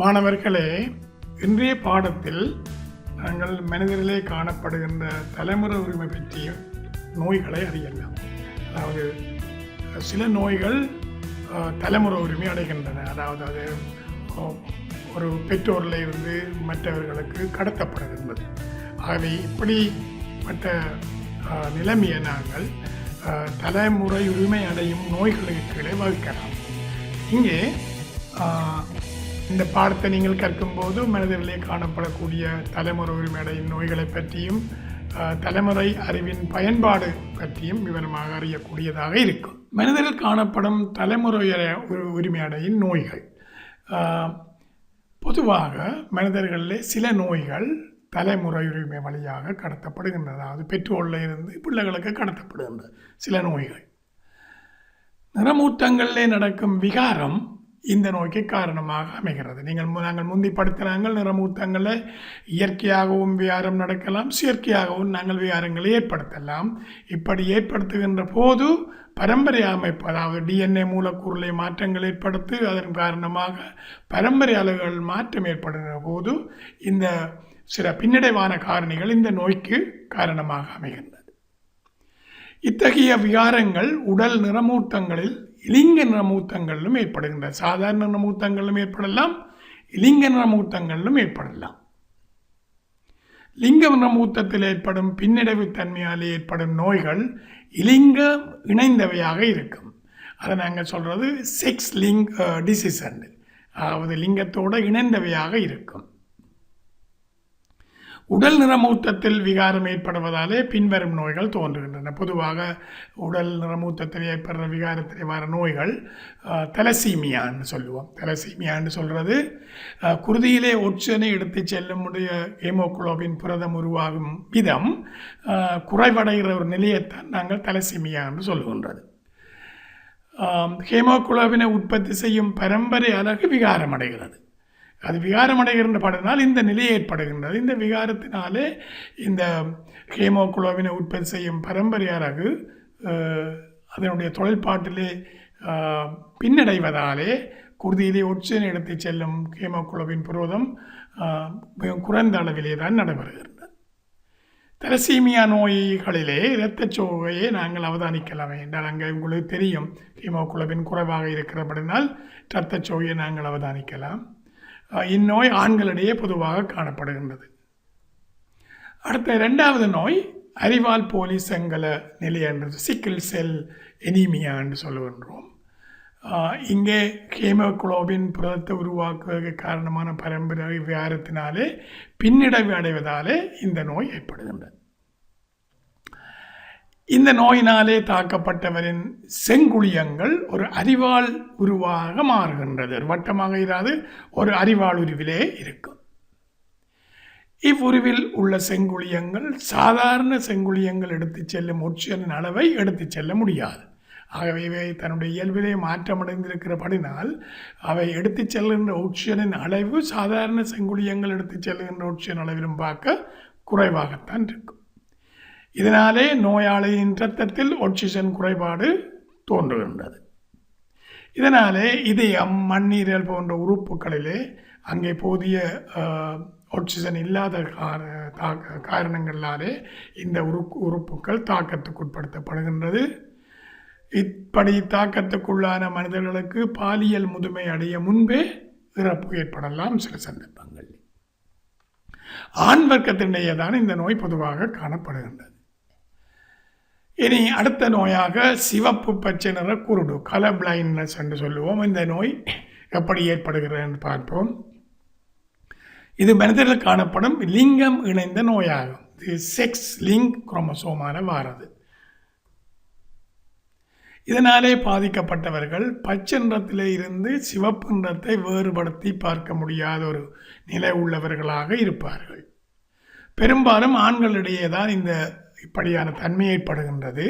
மாணவர்களே இன்றைய பாடத்தில் நாங்கள் மனிதர்களே காணப்படுகின்ற தலைமுறை உரிமை பற்றிய நோய்களை அறியலாம். அதாவது சில நோய்கள் தலைமுறை உரிமை அடைகின்றன. அதாவது அது ஒரு பெற்றோரில் இருந்து மற்றவர்களுக்கு கடத்தப்படுகின்றது. ஆகவே இப்படிப்பட்ட நிலைமையை நாங்கள் தலைமுறை உரிமை அடையும் நோய்களுக்கு கீழே வகுக்கலாம். இங்கே இந்த பாடத்தை நீங்கள் கற்கும்போது மனிதர்களே காணப்படக்கூடிய தலைமுறை உரிமையடையும் நோய்களை பற்றியும் தலைமுறை அறிவின் பயன்பாடு பற்றியும் விவரமாக அறியக்கூடியதாக இருக்கும். மனிதர்கள் காணப்படும் தலைமுறை உரிமையடையின் நோய்கள். பொதுவாக மனிதர்களிலே சில நோய்கள் தலைமுறை உரிமை வழியாக கடத்தப்படுகின்றன. அதாவது பெற்றோரில் இருந்து பிள்ளைகளுக்கு கடத்தப்படுகின்றன சில நோய்கள். நிறமூட்டங்களிலே நடக்கும் விகாரம் இந்த நோய்க்கு காரணமாக அமைகிறது. நீங்கள் மு- நாங்கள் முந்தி படுத்தினாங்கள் நிறமூட்டங்களில் இயற்கையாகவும் விகாரம் நடக்கலாம் செயற்கையாகவும் நாங்கள் விகாரங்களை ஏற்படுத்தலாம். இப்படி ஏற்படுத்துகின்ற போது பரம்பரை அமைப்பு அதாவது டிஎன்ஏ மூலக்கூறிலே மாற்றங்கள் ஏற்படுத்தி அதன் காரணமாக பரம்பரை அளவுகள் மாற்றம் ஏற்படுகிற போது இந்த சில பின்னடைவான காரணிகள் இந்த நோய்க்கு காரணமாக அமைகின்றது. இத்தகைய விகாரங்கள் உடல் நிறமூட்டங்களில் இலிங்க நிறமூட்டங்களிலும் ஏற்படுகின்றன. சாதாரண நிறமூட்டங்களிலும் ஏற்படலாம் இலிங்க நிறமூட்டங்களிலும் ஏற்படலாம். லிங்க நிறமூட்டத்தில் ஏற்படும் பின்னடைவு தன்மையால் ஏற்படும் நோய்கள் இலிங்க இணைந்தவையாக இருக்கும். அதை நாங்கள் சொல்கிறது செக்ஸ் லிங்க் டிசிசன் அதாவது லிங்கத்தோடு இணைந்தவையாக இருக்கும். உடல் நிறமூத்தத்தில் விகாரம் ஏற்படுவதாலே பின்வரும் நோய்கள் தோன்றுகின்றன. பொதுவாக உடல் நிறமூத்தத்தில் ஏற்படுற விகாரத்தில் வர நோய்கள் அஹ், தலசீமியான்னு சொல்லுவோம். தலசீமியான்னு சொல்கிறது குருதியிலே ஒட்சனை எடுத்து செல்லுமுடைய ஹேமோகுளோபின் புரதம் உருவாகும் விதம் குறைவடைகிற ஒரு நிலையைத்தான் நாங்கள் தலசீமியான்னு சொல்லுகின்றது. ஆம், ஹேமோகுளோபினை உற்பத்தி செய்யும் பரம்பரை அலகு விகாரம் அடைகிறது. அது விகாரம் அடைகின்ற படனால் இந்த நிலை ஏற்படுகின்றது. இந்த விகாரத்தினாலே இந்த ஹேமோகுளோபினை உற்பத்தி செய்யும் பரம்பரை அதனுடைய தொழில்பாட்டிலே பின்னடைவதாலே குருதியிலே ஒட்சிஜன் எடுத்து செல்லும் ஹேமோகுளோபின் புரோதம் மிகவும் குறைந்த அளவிலே தான் நடைபெறுகிறது. தலசீமியா நோய்களிலே இரத்தச்சோகையை நாங்கள் அவதானிக்கலாம் என்றால் அங்கே உங்களுக்கு தெரியும் ஹீமோகுளோபின் குறைவாக இருக்கிறபடினால் இரத்தச் சோகையை நாங்கள் அவதானிக்கலாம். இந்நோய் ஆண்களிடையே பொதுவாக காணப்படுகின்றது. அடுத்த ரெண்டாவது நோய் அறிவால் போலி செங்கல நிலை என்றது சிக்கிள் செல் எனிமியா என்று சொல்லுகின்றோம். இங்கே ஹீமோகுளோபின் புரதத்தை உருவாக்குவதற்கு காரணமான பரம்பரை வியாரத்தினாலே பின்னடைவு அடைவதாலே இந்த நோய் ஏற்படுகின்றது. இந்த நோயினாலே தாக்கப்பட்டவரின் செங்குளியங்கள் ஒரு அறிவாள் உருவாக மாறுகின்றது. ஒரு வட்டமாக இராது ஒரு அறிவாள் உருவிலே இருக்கும். இவ்வுருவில் உள்ள செங்குளியங்கள் சாதாரண செங்குளியங்கள் எடுத்துச் செல்லும் ஒட்சியனின் அளவை எடுத்துச் செல்ல முடியாது. ஆகவே இவை தன்னுடைய இயல்பிலே மாற்றமடைந்திருக்கிறபடினால் அவை எடுத்துச் செல்கின்ற ஒட்சியனின் அளவு சாதாரண செங்குளியங்கள் எடுத்துச் செல்கின்ற ஒட்சியன் அளவிலும் பார்க்க குறைவாகத்தான் இருக்கும். இதனாலே நோயாளியின் இரத்தத்தில் ஆக்சிஜன் குறைபாடு தோன்றுகின்றது. இதனாலே இதயம் மண்ணீரல் போன்ற உறுப்புகளிலே அங்கே போதிய ஆக்சிஜன் இல்லாத தாக்க காரணங்களாலே இந்த உறுப்பு உறுப்புகள் தாக்கத்துக்குட்படுத்தப்படுகின்றது. இப்படி தாக்கத்துக்குள்ளான மனிதர்களுக்கு பாலியல் முதுமை அடைய முன்பே இறப்பு ஏற்படலாம் சில சந்தர்ப்பங்கள் ஆண் வர்க்கத்தினிடையே தான் இந்த நோய் பொதுவாக காணப்படுகின்றது. இனி அடுத்த நோயாக சிவப்பு பச்சை நிற குருடு கலர் பிளைண்ட்னஸ் என்று சொல்லுவோம். இந்த நோய் எப்படி ஏற்படுகிறது என்று பார்ப்போம். இது மனிதர்கள் காணப்படும் லிங்கம் இணைந்த நோயாகும். இது செக்ஸ் லிங்க் குரோமசோமான வாரது. இதனாலே பாதிக்கப்பட்டவர்கள் பச்சை நிறத்தில் இருந்து சிவப்பு நிறத்தை வேறுபடுத்தி பார்க்க முடியாத ஒரு நிலை உள்ளவர்களாக இருப்பார்கள். பெரும்பாலும் ஆண்களிடையே தான் இந்த இப்படியான தன்மை ஏற்படுகின்றது.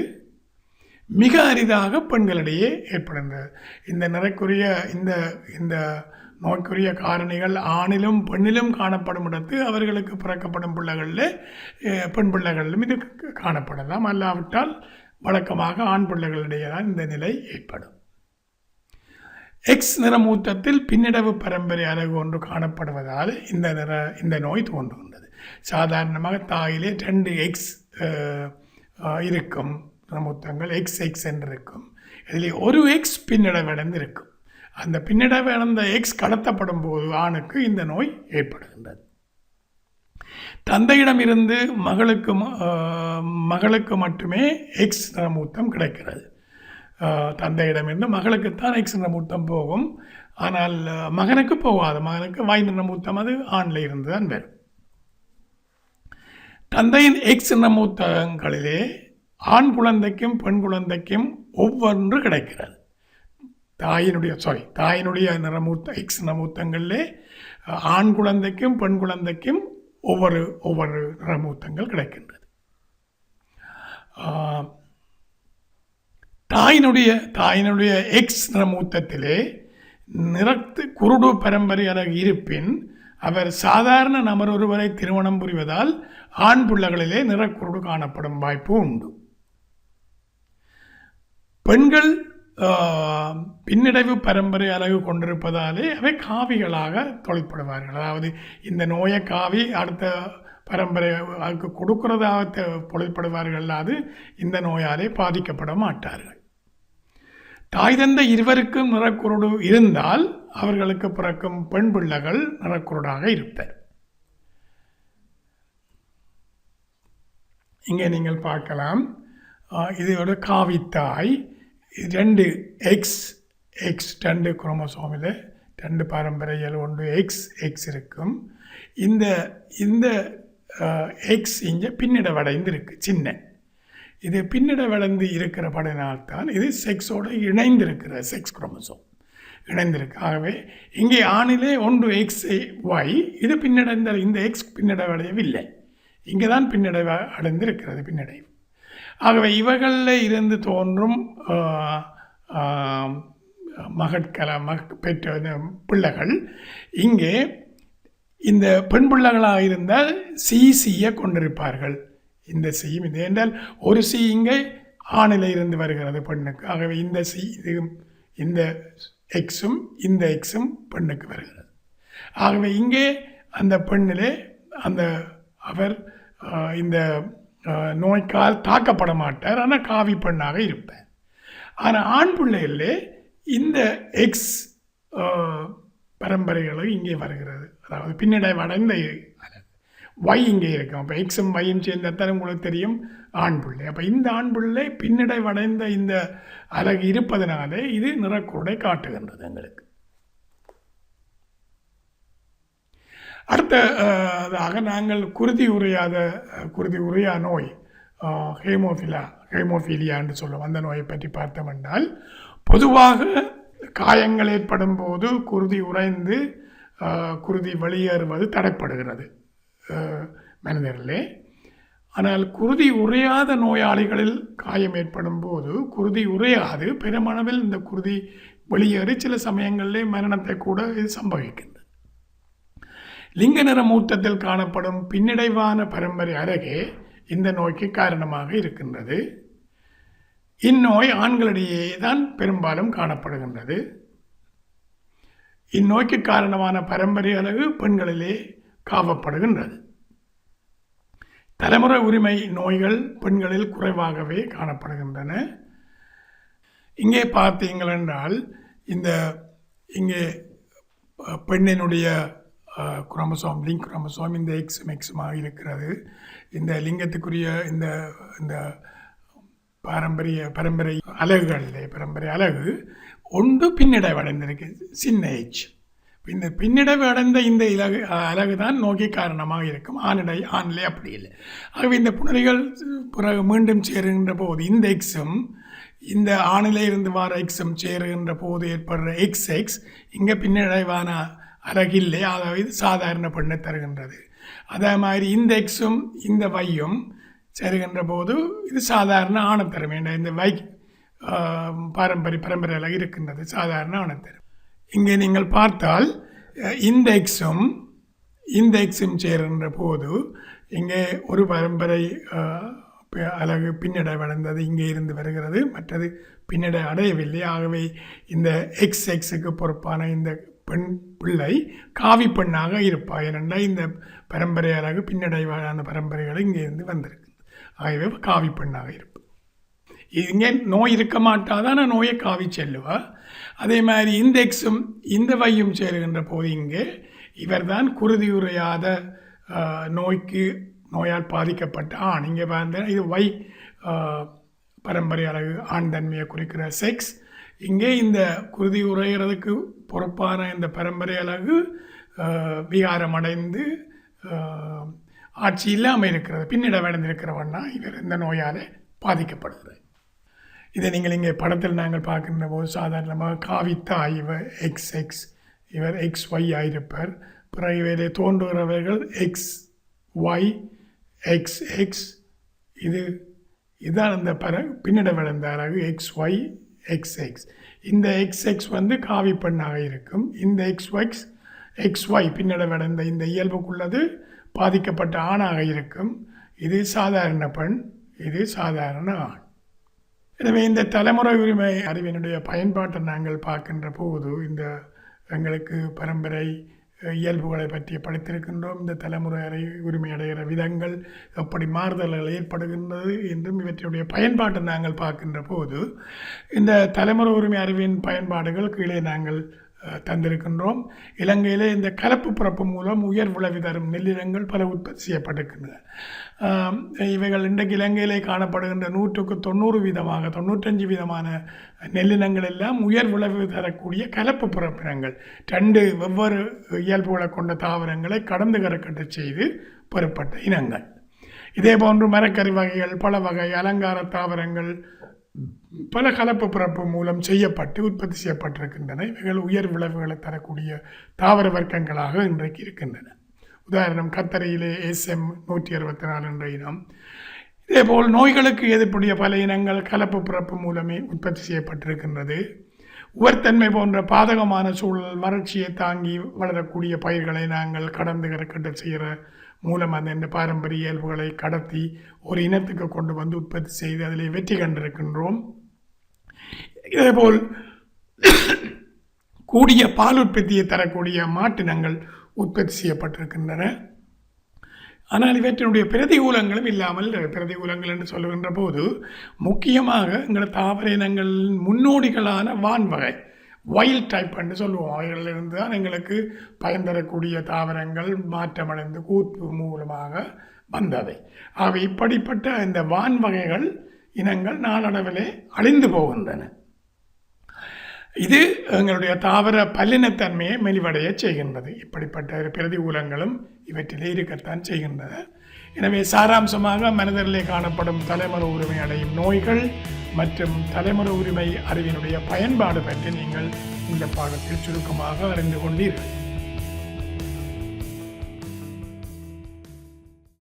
மிக அரிதாக பெண்களிடையே ஏற்படுகின்றது. இந்த நிறைக்குரிய இந்த இந்த நோய்க்குரிய காரணிகள் ஆணிலும் பெண்ணிலும் காணப்படும் இடத்து அவர்களுக்கு பிறக்கப்படும் பிள்ளைகளில் பெண் பிள்ளைகளிலும் இது காணப்படலாம். அல்லாவிட்டால் வழக்கமாக ஆண் பிள்ளைகளிடையே தான் இந்த நிலை ஏற்படும். எக்ஸ் நிறமூத்தத்தில் பின்னடைவு பரம்பரை அழகு ஒன்று காணப்படுவதால் இந்த நிற இந்த நோய் தோன்றுகின்றது. சாதாரணமாக தாயிலே ரெண்டு எக்ஸ் இருக்கும். நிறமூத்தங்கள் எக்ஸ் எக்ஸ் என்று இருக்கும் இதில் ஒரு எக்ஸ் பின்னடைவடைந்து இருக்கும் அந்த பின்னடைவடைந்த எக்ஸ் கடத்தப்படும் போது ஆணுக்கு இந்த நோய் ஏற்படுகின்றது. தந்தையிடமிருந்து மகளுக்கு ம- மகளுக்கு மட்டுமே எக்ஸ் நிறமூத்தம் கிடைக்கிறது. தந்தையிடமிருந்து மகளுக்குத்தான் எக்ஸ் நிறமூத்தம் போகும். ஆனால் மகனுக்கு போகாது. மகனுக்கு வாய் நிறமூத்தம் அது ஆணில் இருந்து தான் வரும். தந்தையின் எக்ஸ் நிறமூத்தங்களிலே ஆண் குழந்தைக்கும் பெண் குழந்தைக்கும் ஒவ்வொன்று கிடைக்கிறது. தாயினுடைய சாரி தாயினுடைய நிறமூத்த எக்ஸ் நமூத்தங்களிலே ஆண் குழந்தைக்கும் பெண் குழந்தைக்கும் ஒவ்வொரு ஒவ்வொரு நிறமூத்தங்கள் கிடைக்கின்றது. தாயினுடைய தாயினுடைய எக்ஸ் நிறமூத்தத்திலே நிறத்து குருடு பரம்பரையாக இருப்பின் அவர் சாதாரண நபர் ஒருவரை திருமணம் புரிவதால் ஆண் பிள்ளைகளிலே நிறக்குருடு காணப்படும் வாய்ப்பு உண்டு. பெண்கள் பின்னடைவு பரம்பரை அழகு கொண்டிருப்பதாலே அவை காவிகளாக தொழிற்படுவார்கள். அதாவது இந்த நோயை காவி அடுத்த பரம்பரை அதுக்கு கொடுக்கிறதாக தொழிற்படுவார்கள். அது இந்த நோயாலே பாதிக்கப்பட மாட்டார்கள். தாய் தந்தை இருவருக்கும் நிறக்குருடு இருந்தால் அவர்களுக்கு பிறக்கும் பெண் பிள்ளைகள் நிறக்குருடாக இருப்பர். இங்கே நீங்கள் பார்க்கலாம். இதோட காவித்தாய். இது ரெண்டு எக்ஸ் எக்ஸ் ரெண்டு குரோமோசோமில் ரெண்டு பாரம்பரியல் ஒன்று எக்ஸ் எக்ஸ் இருக்கும். இந்த இந்த எக்ஸ் இங்கே பின்னிடவடைந்து இருக்கு சின்ன. இது பின்னிடவடைந்து இருக்கிற இருக்கிறபடினால்தான் இது செக்ஸோடு இணைந்திருக்கிற செக்ஸ் குரோமோசோம் இணைந்திருக்கு. ஆகவே இங்கே ஆணிலே ஒன்று எக்ஸ் ஒய் இது பின்னடைந்த இந்த எக்ஸ் பின்னடைவடையவில்லை. இங்கே தான் பின்னடைவாக அடைந்திருக்கிறது பின்னடைவு. ஆகவே இவர்களில் இருந்து தோன்றும் மகட்கல மக பெற்ற பிள்ளைகள் இங்கே இந்த பெண் பிள்ளைகளாக இருந்தால் சிசியை கொண்டிருப்பார்கள். இந்த சியும் இது என்றால் ஒரு சி இங்கே ஆணில் இருந்து வருகிறது பெண்ணுக்கு. ஆகவே இந்த சி இது இந்த எக்ஸும் இந்த எக்ஸும் பெண்ணுக்கு வருகிறது. ஆகவே இங்கே அந்த பெண்ணிலே அந்த அவர் இந்த நோய்க்கால் தாக்கப்பட மாட்டார் ஆனால் காவி பெண்ணாக இருப்பார் ஆனால் ஆண் பிள்ளைகளிலே இந்த எக்ஸ் பரம்பரைகளும் இங்கே வருகிறது. அதாவது பின்னடைவு அடைந்த ஒய் இங்கே இருக்கும் அப்போ எக்ஸும் வையும் சேர்ந்தால் உங்களுக்கு தெரியும் ஆண் பிள்ளை. அப்போ இந்த ஆண் பிள்ளை பின்னடைவடைந்த இந்த அழகு இருப்பதனாலே இது நிறக்கூடை காட்டுகின்றது எங்களுக்கு. அடுத்த அதாக நாங்கள் குருதி உரையாத குருதி உரையா நோய் ஹேமோஃபிலா ஹேமோஃபீலியான்னு சொல்லுவோம் அந்த நோயை பற்றி பார்த்தோம் என்றால் பொதுவாக காயங்கள் ஏற்படும் போது குருதி உறைந்து குருதி வெளியேறுவது தடைப்படுகிறது. மனிதர்களே ஆனால் குருதி உறையாத நோயாளிகளில் காயம் ஏற்படும் போது குருதி உறையாது பெருமளவில் இந்த குருதி வெளியேறி சில சமயங்களிலே மரணத்தை கூட இது சம்பவிக்கும் லிங்க நிற மூத்தத்தில் காணப்படும் பின்னடைவான பரம்பரை அழகே இந்த நோய்க்கு காரணமாக இருக்கின்றது. இந்நோய் ஆண்களிடையே தான் பெரும்பாலும் காணப்படுகின்றது. இந்நோய்க்கு காரணமான பரம்பரை அழகு பெண்களிலே காவப்படுகின்றது. தலைமுறை உரிமை நோய்கள் பெண்களில் குறைவாகவே காணப்படுகின்றன. இங்கே பார்த்தீங்கள் என்றால் இந்த இங்கே பெண்ணினுடைய குரோமசோம் லிங்க் குரோமசோம் இந்த எக்ஸும் எக்ஸுமாக இருக்கிறது. இந்த லிங்கத்துக்குரிய இந்த இந்த பாரம்பரிய பரம்பரை அலகுகளிலே பரம்பரை அலகு ஒன்று பின்னடைவு அடைந்திருக்கு சின்ன எச் இந்த பின்னடைவு அடைந்த இந்த இலகு அலகு தான் நோக்கி காரணமாக இருக்கும். ஆணிடை ஆணிலே அப்படி இல்லை. ஆகவே இந்த புணரிகள் பிறகு மீண்டும் சேருகின்ற போது இந்த எக்ஸும் இந்த ஆணிலே இருந்து வார எக்ஸும் சேருகின்ற போது ஏற்படுற எக்ஸ் எக்ஸ் இங்கே பின்னடைவான அழகில்லை அதாவது இது சாதாரண பெண்ணை தருகின்றது அதே மாதிரி இந்த எக்ஸும் இந்த வையும் சேருகின்ற போது இது சாதாரண ஆணத்தரம் வேண்டாம் இந்த வை பாரம்பரிய பரம்பரையில் இருக்கின்றது சாதாரண ஆணத்தரம் இங்கே நீங்கள் பார்த்தால் இந்த எக்ஸும் இந்த எக்ஸும் சேருகின்ற போது இங்கே ஒரு பரம்பரை அழகு பின்னடை வளர்ந்தது பின்னடைவடைந்தது இங்கே இருந்து வருகிறது மற்றது பின்னடை அடையவில்லை ஆகவே இந்த எக்ஸ் எக்ஸுக்கு பொறுப்பான இந்த பெண் பிள்ளை காவி பெண்ணாக இருப்பாள் ஏனென்றால் இந்த பரம்பரை பின்னடைவான பரம்பரைகள் இங்கே இருந்து வந்திருக்கு ஆகவே காவி பெண்ணாக இருப்பாள் இங்கே நோய் இருக்க மாட்டாதான நோயை காவி செல்லுவா. அதே மாதிரி இந்த எக்ஸும் இந்த வையும் சேருகின்ற போது இங்கே இவர்தான் குருதியுறையாத நோய்க்கு நோயால் பாதிக்கப்பட்ட ஆண். இங்கே பார்த்தா இது வை பரம்பரை அழகு ஆண் தன்மையை குறிக்கிற செக்ஸ் இங்கே இந்த குருதி உரைகிறதுக்கு பொறுப்பான இந்த பரம்பரை அழகு விகாரம் அடைந்து ஆட்சி இல்லாமல் இருக்கிறது பின்னிடமடைந்திருக்கிறவன்னா இவர் இந்த நோயால் பாதிக்கப்படுகிறது இதை நீங்கள் இங்கே படத்தில் நாங்கள் பார்க்கின்ற போது சாதாரணமாக காவித்தா இவர் எக்ஸ் எக்ஸ் இவர் எக்ஸ் ஒய் ஆயிருப்பார். பிறகு இவரை தோன்றுகிறவர்கள் எக்ஸ் ஒய் எக்ஸ் எக்ஸ் இது இதுதான் அந்த பர பின்னட அழகு எக்ஸ் ஒய் எக்ஸ் எக்ஸ் இந்த எக்ஸ் எக்ஸ் வந்து காவி பெண்ணாக இருக்கும். இந்த எக்ஸ் ஒய்ஸ் எக்ஸ் ஒய் பின்னடைவடைந்த இந்த இயல்புக்குள்ளது பாதிக்கப்பட்ட ஆணாக இருக்கும். இது சாதாரண பெண் இது சாதாரண ஆண். எனவே இந்த தலைமுறை உரிமை அறிவினுடைய பயன்பாட்டை நாங்கள் பார்க்கின்ற போது இந்த எங்களுக்கு பரம்பரை இயல்புகளை பற்றி படித்திருக்கின்றோம். இந்த தலைமுறை அறி உரிமை அடைகிற விதங்கள் எப்படி மாறுதல்கள் ஏற்படுகின்றது என்றும் இவற்றுடைய பயன்பாட்டை நாங்கள் பார்க்கின்ற போது இந்த தலைமுறை உரிமை அறிவின் பயன்பாடுகள் கீழே நாங்கள் தந்திருக்கின்றோம். இலங்கையிலே இந்த கலப்பு பிறப்பு மூலம் உயர் விளைவு தரும் நெல்லிடங்கள் பல உற்பத்தி செய்யப்பட்டிருக்கின்றன. இவைகள் இன்றைக்கு இலங்கையிலே காணப்படுகின்ற நூற்றுக்கு தொண்ணூறு விதமாக தொண்ணூற்றஞ்சு விதமான நெல்லினங்கள் எல்லாம் உயர் விளைவு தரக்கூடிய கலப்பு பிறப்பினங்கள் ரெண்டு வெவ்வேறு இயல்புகளை கொண்ட தாவரங்களை கடந்து கறக்கட்ட செய்து பெறப்பட்ட இனங்கள். இதே போன்று மரக்கறி வகைகள் பல வகை அலங்கார தாவரங்கள் பல கலப்பு பிறப்பு மூலம் செய்யப்பட்டு உற்பத்தி செய்யப்பட்டிருக்கின்றன. இவைகள் உயர் விளைவுகளை தரக்கூடிய தாவர வர்க்கங்களாக இன்றைக்கு இருக்கின்றன. உதாரணம் கத்தரையிலே எஸ்எம் நூற்றி அறுபத்தி நாலு என்ற இனம். இதேபோல் நோய்களுக்கு எதிர்ப்புடைய பல இனங்கள் கலப்பு பிறப்பு மூலமே உற்பத்தி செய்யப்பட்டிருக்கின்றது. உவர்த்தன்மை போன்ற பாதகமான சூழல் வறட்சியை தாங்கி வளரக்கூடிய பயிர்களை நாங்கள் கடந்து கரக்கட்ட செய்கிற மூலம் அந்த இந்த பாரம்பரிய இயல்புகளை கடத்தி ஒரு இனத்துக்கு கொண்டு வந்து உற்பத்தி செய்து அதில் வெற்றி கண்டிருக்கின்றோம். இதேபோல் கூடிய பால் உற்பத்தியை தரக்கூடிய மாட்டினங்கள் உற்பத்தி செய்யப்பட்டிருக்கின்றன. ஆனால் இவற்றினுடைய பிரதிகூலங்களும் இல்லாமல் பிரதிகூலங்கள் என்று சொல்லுகின்ற போது முக்கியமாக எங்கள் தாவர இனங்களின் முன்னோடிகளான வான்வகை வைல்ட் டைப் சொல்லுவோம். அவைகளிலிருந்து தான் எங்களுக்கு பயன் தரக்கூடிய தாவரங்கள் மாற்றமடைந்து கூத்து மூலமாக வந்தவை. ஆகவே இப்படிப்பட்ட இந்த வான் வகைகள் இனங்கள் நாளடைவிலே அழிந்து போகின்றன. இது எங்களுடைய தாவர பல்லினத்தன்மையை மெலிவடைய செய்கின்றது. இப்படிப்பட்ட பிரதிகூலங்களும் இவற்றிலே இருக்கத்தான் செய்கின்றன. எனவே சாராம்சமாக மனிதர்களே காணப்படும் தலைமுறை உரிமை அடையும் நோய்கள் மற்றும் தலைமுறை உரிமை அறிவினுடைய பயன்பாடு பற்றி நீங்கள் இந்த பாடத்தில் சுருக்கமாக அறிந்து கொண்டீர்கள்.